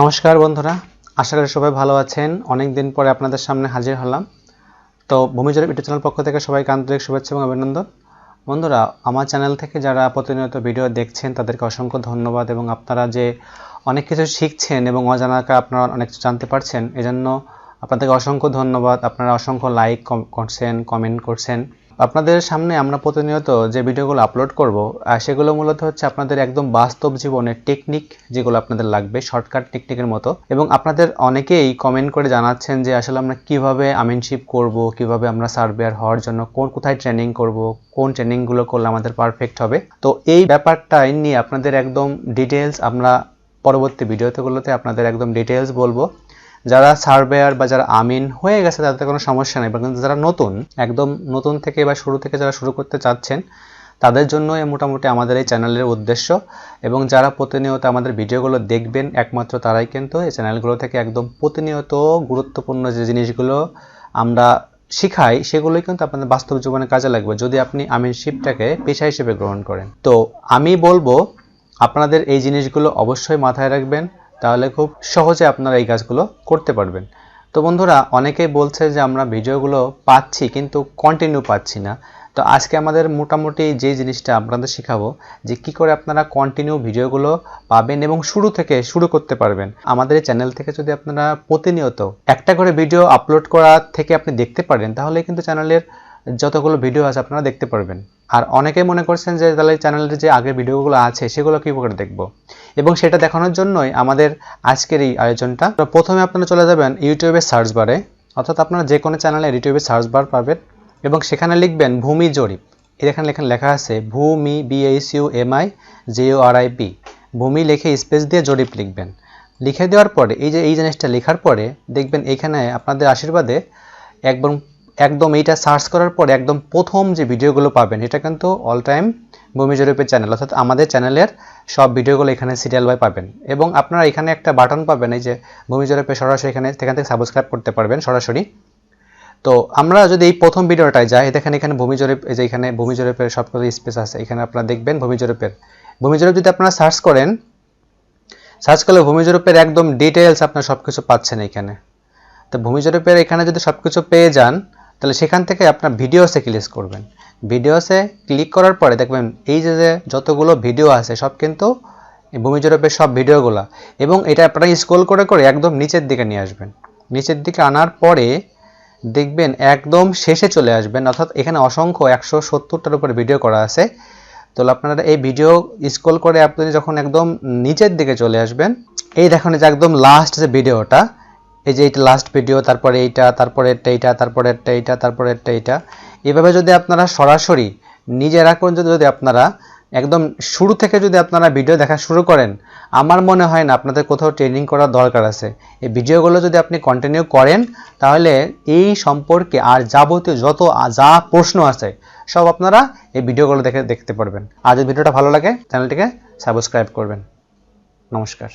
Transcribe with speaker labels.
Speaker 1: নমস্কার বন্ধুরা, আশা করি সবাই ভালো আছেন। অনেক দিন পরে আপনাদের সামনে হাজির হলাম। তো ভূমিজোর ইউটিউব চ্যানেল পক্ষ থেকে সবাইকে আন্তরিক শুভেচ্ছা এবং অভিনন্দন। বন্ধুরা, আমার চ্যানেল থেকে যারা প্রতিনিয়ত ভিডিও দেখছেন, তাদেরকে অসংখ্য ধন্যবাদ এবং আপনারা যে অনেক কিছু শিখছেন এবং অজানাকে আপনারা অনেক কিছু জানতে পারছেন, এজন্য আপনাদেরকে অসংখ্য ধন্যবাদ। আপনারা অসংখ্য লাইক করছেন কমেন্ট করছেন। আপনাদের সামনে আমরা প্রতিনিয়ত যে ভিডিওগুলো আপলোড করব সেগুলো মূলত হচ্ছে আপনাদের একদম বাস্তব জীবনের টেকনিক যেগুলো আপনাদের লাগবে শর্টকাট টেকনিকের মতো। এবং আপনাদের অনেকেই কমেন্ট করে জানাচ্ছেন যে আসলে আমরা কীভাবে আমিনশিপ করব, কীভাবে আমরা সার্ভেয়ার হওয়ার জন্য কোন, কোথায় ট্রেনিং করব, কোন ট্রেনিংগুলো করলে আমাদের পারফেক্ট হবে। তো এই ব্যাপারটাই নিয়ে আপনাদের একদম ডিটেলস আমরা পরবর্তী ভিডিওতেগুলোতে আপনাদের একদম ডিটেলস বলব। যারা সার্ভেয়ার বা যারা আমিন হয়ে গেছে, তাদের কোনো সমস্যা নেই। কিন্তু যারা নতুন, একদম নতুন থেকে বা শুরু থেকে যারা শুরু করতে চাচ্ছেন, তাদের জন্য মোটামুটি আমাদের এই চ্যানেলের উদ্দেশ্য। এবং যারা প্রতিনিয়ত আমাদের ভিডিওগুলো দেখবেন, একমাত্র তারাই কিন্তু এই চ্যানেলগুলো থেকে একদম প্রতিনিয়ত গুরুত্বপূর্ণ যে জিনিসগুলো আমরা শিখাই, সেগুলোই কিন্তু আপনাদের বাস্তব জীবনে কাজে লাগবে। যদি আপনি আমিনশিপটাকে পেশা হিসেবে গ্রহণ করেন। তো আমি বলব, আপনাদের এই জিনিসগুলো অবশ্যই মাথায় রাখবেন। তাহলে খুব সহজে আপনারা এই কাজগুলো করতে পারবেন। তো বন্ধুরা, অনেকেই বলছে যে আমরা ভিডিওগুলো পাচ্ছি কিন্তু কন্টিনিউ পাচ্ছি না। তো আজকে আমাদের মোটামুটি যে জিনিসটা আপনাদের শেখাবো, যে কি করে আপনারা কন্টিনিউ ভিডিওগুলো পাবেন এবং শুরু থেকে শুরু করতে পারবেন। আমাদের চ্যানেল থেকে যদি আপনারা প্রতিনিয়ত একটা করে ভিডিও আপলোড করা থেকে আপনি দেখতে পারেন, তাহলে কিন্তু চ্যানেলের যতগুলো ভিডিও আছে আপনারা দেখতে পারবেন। আর অনেকে মনে করছেন যে তাহলে চ্যানেলের যে আগের ভিডিওগুলো আছে, সেগুলো কী করে দেখব? এবং সেটা দেখানোর জন্যই আমাদের আজকের এই আয়োজনটা। প্রথমে আপনারা চলে যাবেন ইউটিউবের সার্চ বারে অর্থাৎ আপনারা যে কোনো চ্যানেলে ইউটিউবে সার্চ বার পাবেন এবং সেখানে লিখবেন ভূমি জরিপ। এখানে লেখা লেখা আছে ভূমি বিএইচ ইউ এম আই জেও আর আই পি ভূমি লিখে স্পেস দিয়ে জরিপ লিখবেন। লিখে দেওয়ার পরে, এই যে, এই জিনিসটা লেখার পরে দেখবেন এখানে আপনাদের আশীর্বাদে একদম একদম এইটা সার্চ করার পরে একদম প্রথম যে ভিডিওগুলো পাবেন, এটা কিন্তু অল টাইম ভূমি জরিপের চ্যানেল অর্থাৎ আমাদের চ্যানেলের সব ভিডিওগুলো এখানে সিরিয়াল বাই পাবেন। এবং আপনারা এখানে একটা বাটন পাবেন, এই যে ভূমি জরিপে সরাসরি এখানে, সেখান থেকে সাবস্ক্রাইব করতে পারবেন সরাসরি। তো আমরা যদি এই প্রথম ভিডিওটায় যাই, দেখেন এখানে ভূমি জরিপ এই যে এখানে ভূমি জরিপের সব কিছু স্পেস আছে, এখানে আপনারা দেখবেন ভূমি জরিপের ভূমি জরিপ যদি আপনারা সার্চ করেন সার্চ করলে ভূমি জরিপের একদম ডিটেলস আপনারা সব কিছু পাচ্ছেন এখানে। তো ভূমি জরিপের এখানে যদি সব কিছু পেয়ে যান তাহলে সেখান থেকে আপনার ভিডিওসে ক্লিক করবেন। ভিডিওসে ক্লিক করার পরে দেখবেন এই যে যে যতগুলো ভিডিও আছে, সব কিন্তু এই ভূমি জরিপের সব ভিডিওগুলো এবং এটা আপনারা স্ক্রল করে করে একদম নিচের দিকে নিয়ে আসবেন। নিচের দিকে আনার পরে দেখবেন একদম শেষে চলে আসবেন। অর্থাৎ এখানে অসংখ্য একশো সত্তরটার উপরে ভিডিও করা আছে। তো আপনারা এই ভিডিও স্ক্রল করে আপনি যখন একদম নিচের দিকে চলে আসবেন, এই দেখুন যে একদম লাস্ট যে ভিডিওটা এই যে এইটা লাস্ট ভিডিও তারপরে এইটা, তারপরে একটা এইটা, তারপরে একটা এইটা, তারপরে একটা এইটা। এভাবে যদি আপনারা সরাসরি নিজেরা পর্যন্ত যদি আপনারা একদম শুরু থেকে যদি আপনারা ভিডিও দেখা শুরু করেন, আমার মনে হয় না আপনাদের কোথাও ট্রেনিং করার দরকার আছে। এই ভিডিওগুলো যদি আপনি কন্টিনিউ করেন, তাহলে এই সম্পর্কে আর যাবতীয় যত যা প্রশ্ন আছে, সব আপনারা এই ভিডিওগুলো দেখে দেখতে পারবেন। আর যদি ভিডিওটা ভালো লাগে চ্যানেলটিকে সাবস্ক্রাইব করবেন। নমস্কার।